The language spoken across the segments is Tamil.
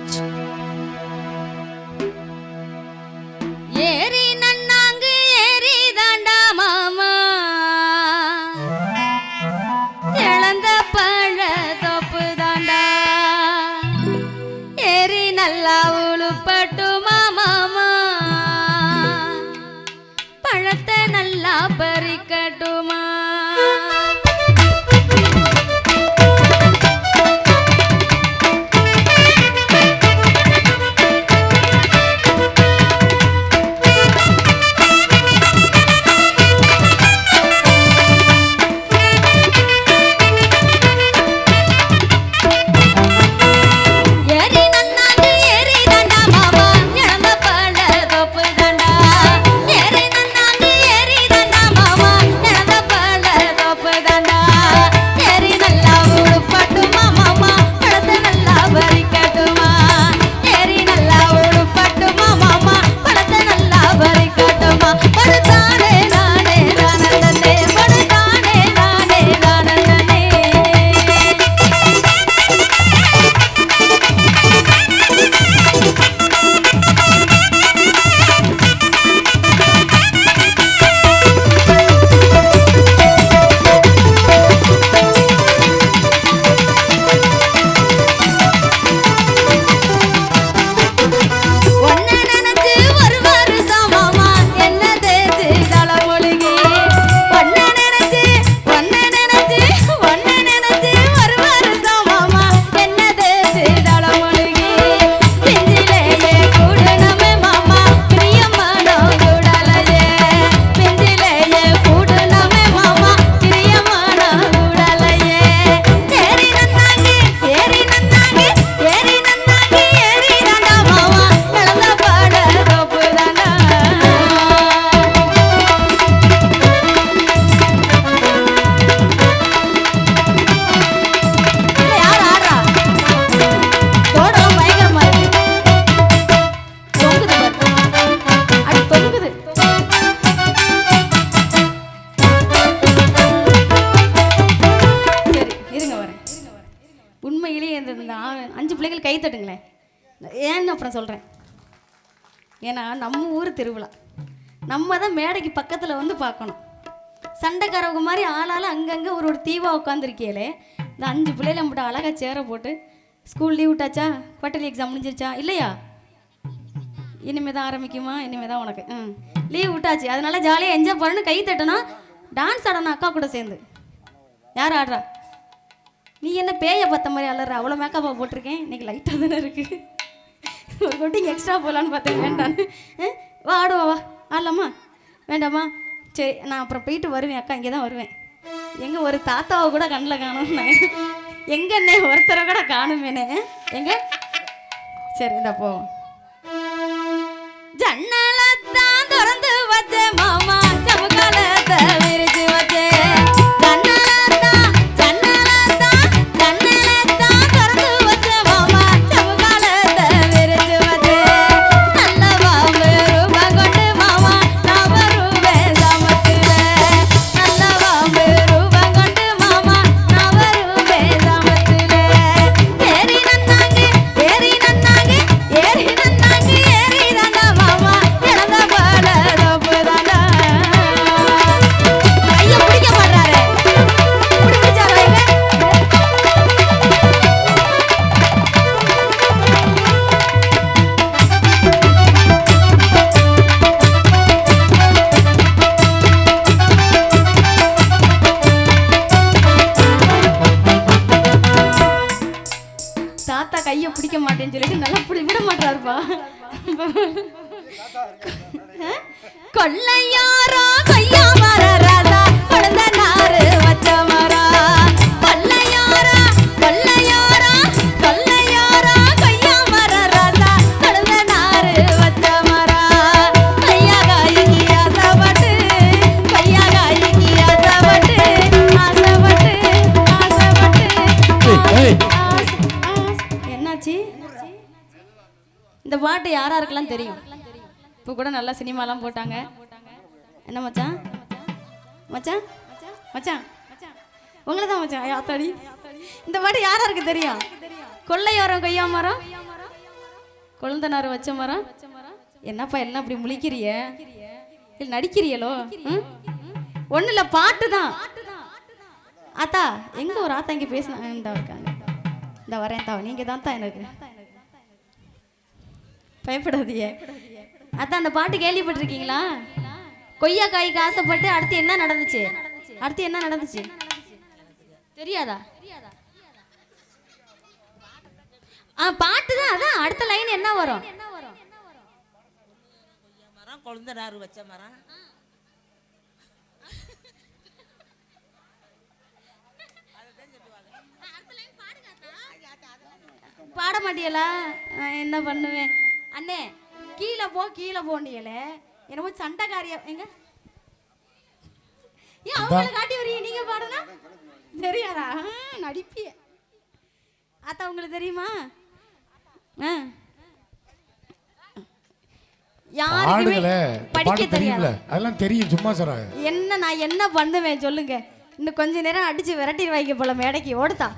much. ஏன்னா நம்ம ஊர் திருவிழா. நம்ம தான் மேடைக்கு பக்கத்தில் வந்து பார்க்கணும். சண்டைக்காரவங்க மாதிரி ஆளால் அங்கங்கே ஒரு ஒரு தீவாக உட்காந்துருக்கியலே இந்த அஞ்சு பிள்ளையில மட்டும் அழகாக சேரை போட்டு ஸ்கூல் லீவ் விட்டாச்சா குவார்டர்லி எக்ஸாம் முடிஞ்சிருச்சா இல்லையா? இனிமே தான் ஆரம்பிக்குமா? இனிமே தான் உனக்கு. ம். லீவ் விட்டாச்சு. அதனால ஜாலியாக என்ஜாய் பண்ணணும் கை தட்டணும் டான்ஸ் ஆடணும் அக்கா கூட சேர்ந்து. யார் ஆடுறா? நீ என்ன பேயை பார்த்த மாதிரி அலற அவ்வளோ மேக்கப்பாக போட்டிருக்கேன். இன்றைக்கி லைட்டாக தானே இருக்குது ஒரு கொட்டிங் எக்ஸ்ட்ரா போகலான்னு பார்த்தேன் வேண்டான்னு வா ஆடுவா வா ஆடலாமா? வேண்டாமா? சரி நான் அப்புறம் போயிட்டு வருவேன் அக்கா. இங்கே தான் வருவேன். எங்கே ஒரு தாத்தாவை கூட கண்ணில் காணும் எங்கண்ணே ஒருத்தரை கூட காணுமேனே? எங்கே? சரி இந்த போவோம் கையை பிடிக்க மாட்டேன்னு சொல்லிட்டு நல்லா பிடி விட மாட்டாருப்பா. கொள்ளையாரா கையா இந்த பாட்டு யாராருக்கெல்லாம் தெரியும்? இப்போ கூட நல்லா சினிமாலாம் போட்டாங்க. என்ன மச்சான்? மச்சான்? மச்சான்? உங்களை தான் மச்சான் யாத்தாடி இந்த பாட்டு யாராருக்கு தெரியும்? கொள்ளையோரம் கொய்யா மரம் கொழுந்தனார் வச்ச மரம்? என்னப்பா என்ன அப்படி முழிக்கிறிய? இல்லை நடிக்கிறியலோ? ஒன்றும் இல்லை பாட்டு தான் ஆத்தா எங்கே ஒரு ஆத்தா இங்கே பேசினாங்க இருக்காங்க. இந்த வரேன் தான் நீங்கள் தான் தான் எனக்கு. பயப்படாதீங்க. அதான் அந்த பாட்டு கேள்விப்பட்டிருக்கீங்களா? கொய்யா காய்க்கு ஆசைப்பட்டு அடுத்து என்ன நடந்துச்சு? அடுத்து என்ன நடந்துச்சு? தெரியாதா? ஆ பாட்டு தான் அதான். அடுத்த லைன் என்ன வரும்? மரம் கொழுந்தனார் வச்ச மரம். பாட மாட்டியலா? என்ன பண்ணுவேன்? அண்ணே கீழே போ கீழே போண்டியல என்னமோ சண்டைக்காரிய எங்க? ஏன் அவங்கள காட்டி வரீங்க நீங்க பாடுனா தெரியாதா? நடிப்பிய. அத்தா உங்களுக்கு தெரியுமா? யாருக்குமே படிக்க பாட தெரியாது? அதெல்லாம் தெரியும் சும்மா சொல்றாங்க என்ன நான் என்ன பண்ணுவேன் சொல்லுங்க. இன்னும் கொஞ்ச நேரம் அடிச்சு விரட்டிடுவாங்க போல மேடைக்கு. ஓடுதா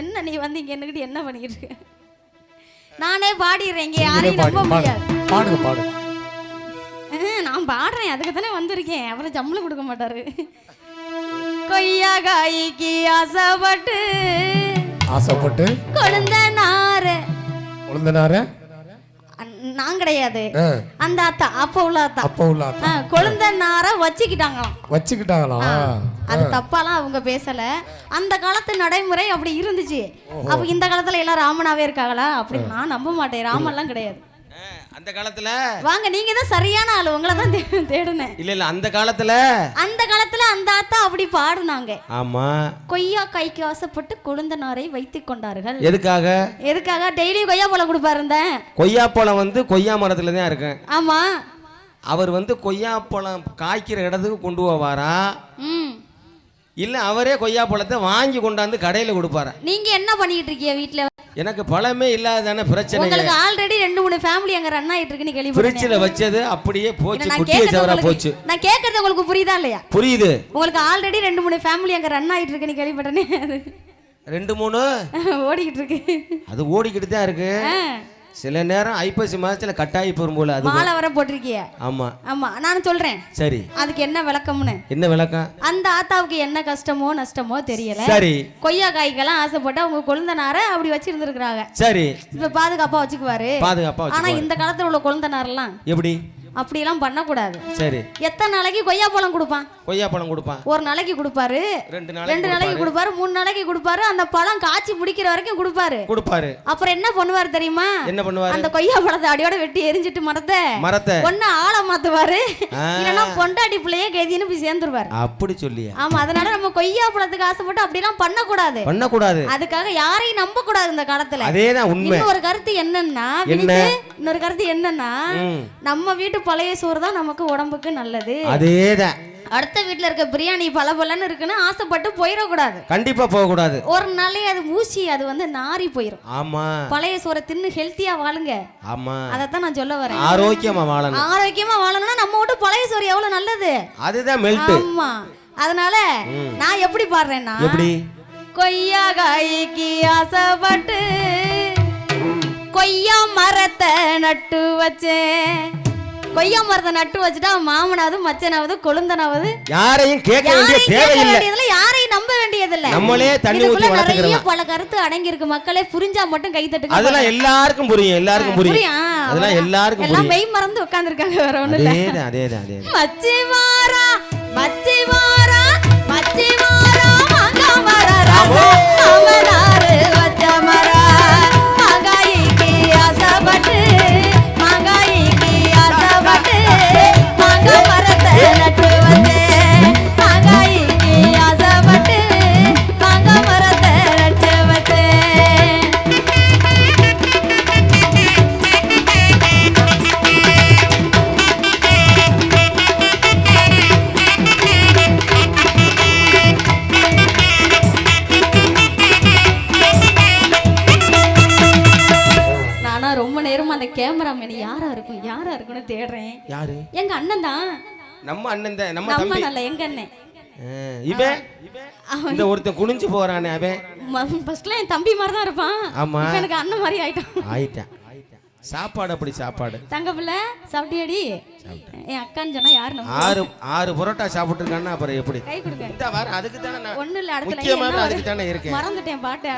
என்ன நீ வந்து இங்க என்னகிட்ட என்ன பண்ணிக்கிட்டு இருக்க? நானே பாடிடுறேன் இங்க யாரையும் நம்ப முடியாது. பாடுங்க பாடு. ஆ, நான் பாடுறேன் அதுக்கு தானே வந்திருக்கேன். அப்புறம் ஜம்முல கொடுக்க மாட்டாரு. கொய்யா காய்க்கு ஆசைப்பட்டு ஆசைப்பட்டு கொழுந்த நார உளுந்தனார நான் கிடையாது. அந்த அத்தா அப்ப உள்ள அத்தா. அப்ப உள்ள ஆத்தா. ஆ, கொழுந்த நார வச்சுக்கிட்டாங்களாம். வச்சுக்கிட்டாங்களா அது தப்பாலாம் அவங்க பேசல. அந்த காலத்து நடைமுறை அப்படி இருந்துச்சு. அப்ப இந்த காலத்துல எல்லாம் ராமனாவே இருக்காங்களா? அப்படி நான் நம்ப மாட்டேன். ராமன்லாம் கிடையாது. ஆ, அந்த காலத்துல? வாங்க நீங்க தான் சரியான ஆளு. உங்களை தான் தேடுனேன். இல்ல இல்ல அந்த காலத்துல? அந்த காலத்துல அந்த ஆத்தா அப்படி பாடுனாங்க. ஆமா. கொய்யா கைக்கு ஆசைப்பட்டு கொழுந்தனாரை வைத்துக் கொண்டார்கள். எதுக்காக? எதுக்காக? டெய்லி கொய்யா பழம் கொடுப்பாரு இருந்தேன் கொய்யாப்பழம் வந்து கொய்யா மரத்துல தான் இருக்கேன் ஆமா. அவர் வந்து கொய்யாப்பழம் காய்க்கிற இடத்துக்கு கொண்டு போவாரா? ம். இல்ல அவரே கொய்யாப்பழத்தை வாங்கி கொண்டாந்து கடையில கொடுப்பாரா. நீங்க என்ன பண்ணிட்டு இருக்கீங்க வீட்ல? எனக்கு பழமே இல்லாதானே பிரச்சனை உங்களுக்கு ஆல்ரெடி ரெண்டு மூணு ஃபேமிலி அங்க ரன் ஆயிட்டு இருக்குன்னு கேள்விப்பட்டேன் ஃப்ரிட்ஜில் வச்சது அப்படியே போச்சு தவிர உங்களுக்கு போச்சு. நான் கேக்குறது உங்களுக்கு புரியுதா இல்லையா? புரியுது. உங்களுக்கு ஆல்ரெடி ரெண்டு மூணு ஃபேமிலி அங்க ரன் ஆயிட்டு இருக்குன்னு கேள்விப்பட்டனே அது ரெண்டு மூணு? ஓடிக்கிட்டு இருக்கு. அது ஓடிக்கிட்டு தான் இருக்கு. சில நேரம் ஐப்பசி மாதத்துல கட்டாயி போகும் போல அது மாலை வர போட்டிருக்கிய. ஆமா. ஆமா நான் சொல்றேன். சரி. அதுக்கு என்ன விளக்கம்னு? என்ன விளக்கம்? அந்த ஆத்தாவுக்கு என்ன கஷ்டமோ நஷ்டமோ தெரியல. சரி. கொய்யா காய்க்கெல்லாம் ஆசைப்பட்டு அவங்க கொழுந்தனார அப்படி வச்சிருந்துருக்காங்க சரி. இப்ப பாதுகாப்பா வச்சுக்குவாரு. பாதுகாப்பா ஆனா இந்த காலத்துல உள்ள கொழுந்தனாரெல்லாம் எப்படி? அப்படிலாம் பண்ணக்கூடாது. சரி. எத்தனை நாளைக்கு கொய்யா பழம் கொடுப்பான்? கொய்யாப்பழம் கொடுப்பான். ஒரு நாளைக்கு கொடுப்பாரு. ரெண்டு ரெண்டு நாளைக்கு நாளைக்கு கொடுப்பாரு மூணு நாளைக்கு கொடுப்பாரு அந்த பழம் காய்ச்சி முடிக்கிற வரைக்கும் கொடுப்பாரு. கொடுப்பாரு. அப்புறம் என்ன பண்ணுவாரு தெரியுமா? என்ன பண்ணுவாரு? அந்த கொய்யா பழத்தை அடியோட வெட்டி எரிஞ்சிட்டு மரத்தை மரத்தை. ஒண்ணு ஆளை மாத்துவாரு. ஆ. இல்லைன்னா பொண்டாட்டி பிள்ளையே கைதின்னு போய் சேர்ந்துருவாரு. அப்படி சொல்லியா. ஆமா அதனால நம்ம கொய்யா பழத்துக்கு ஆசைப்பட்டு அப்படிலாம் பண்ணக்கூடாது. பண்ணக்கூடாது. அதுக்காக யாரையும் நம்ப கூடாது இந்த காலத்துல. அதேதான் உண்மை. இன்னொரு கருத்து என்னன்னா இன்னொரு கருத்து என்னன்னா. நம்ம வீட்டு பழைய சோறு தான் நமக்கு உடம்புக்கு நல்லது. அதேதான். அடுத்த வீட்ல இருக்க பிரியாணி பல பலன்னு இருக்குன்னு ஆசைப்பட்டு போயிடக்கூடாது. கண்டிப்பா போக கூடாது ஒரு நாளே அது ஊசி அது வந்து நாறி போயிடும் ஆமா. பழைய சோறை தின்னு ஹெல்த்தியா வாழுங்க. ஆமா. அதைத்தான் நான் சொல்ல வரேன். ஆரோக்கியமா வாழணும். ஆரோக்கியமா வாழணும்னா நம்ம வீட்டு பழைய சோறு எவ்வளவு நல்லது? அதுதான் மெல்ட் ஆமா. அதனால நான் எப்படி பாடுறேன்னா எப்படி? கொய்யா காய்க்கு ஆசைப்பட்டு கொய்யா மரத்தை நட்டு வச்சேன். கொய்யா மரத்தை நட்டு வச்சுட்டா மாமனாவது மச்சனாவது கொழுந்தனாவது. யாரையும் கேட்க வேண்டிய தேவையில்லை. யாரையும் நம்ப வேண்டியதில்ல. நம்மளே தண்ணி ஊத்தி நிறைய பல கருத்து அடங்கி இருக்கு மக்களே புரிஞ்சா மட்டும் கை தட்டுங்க. அதெல்லாம் எல்லாருக்கும் புரியும் எல்லாருக்கும் புரியும். அதெல்லாம். எல்லாருக்கும் எல்லாம் மெய் மறந்து உட்கார்ந்துருக்காங்க வேற ஒண்ணும் இல்ல. அதேதான் அதேதான் அதேதான். மச்சி வாரா மச்சி வாரா மச்சி வாரா மாங்கா மர ராசா அமராரு நம்ம அண்ணன் தான் நம்ம நம்ம தம்பி. நல்ல எங்க அண்ணன்? இவன்? இந்த ஒருத்தன் குனிஞ்சு போறானே அவன். ஃபர்ஸ்ட்ல என் தம்பி மாதிரி தான் இருப்பான். ஆமா. எனக்கு அண்ணன் மாதிரி ஆயிட்டான். ஆயிட்டான். சாப்பாடு அப்படி சாப்பாடு. தங்க பிள்ளை சாப்பிட்டியாடி? என் அக்கான்னு சொன்னா யாரு ஆறு ஆறு புரோட்டா சாப்பிட்டுருக்கான்னா அப்புறம் எப்படி? கை கொடுக்க இந்த வாரம் அதுக்கு தானே ஒண்ணு இல்ல அடுத்த முக்கியமான அதுக்கு? தானே இருக்கேன். மறந்துட்டேன் பாட்டு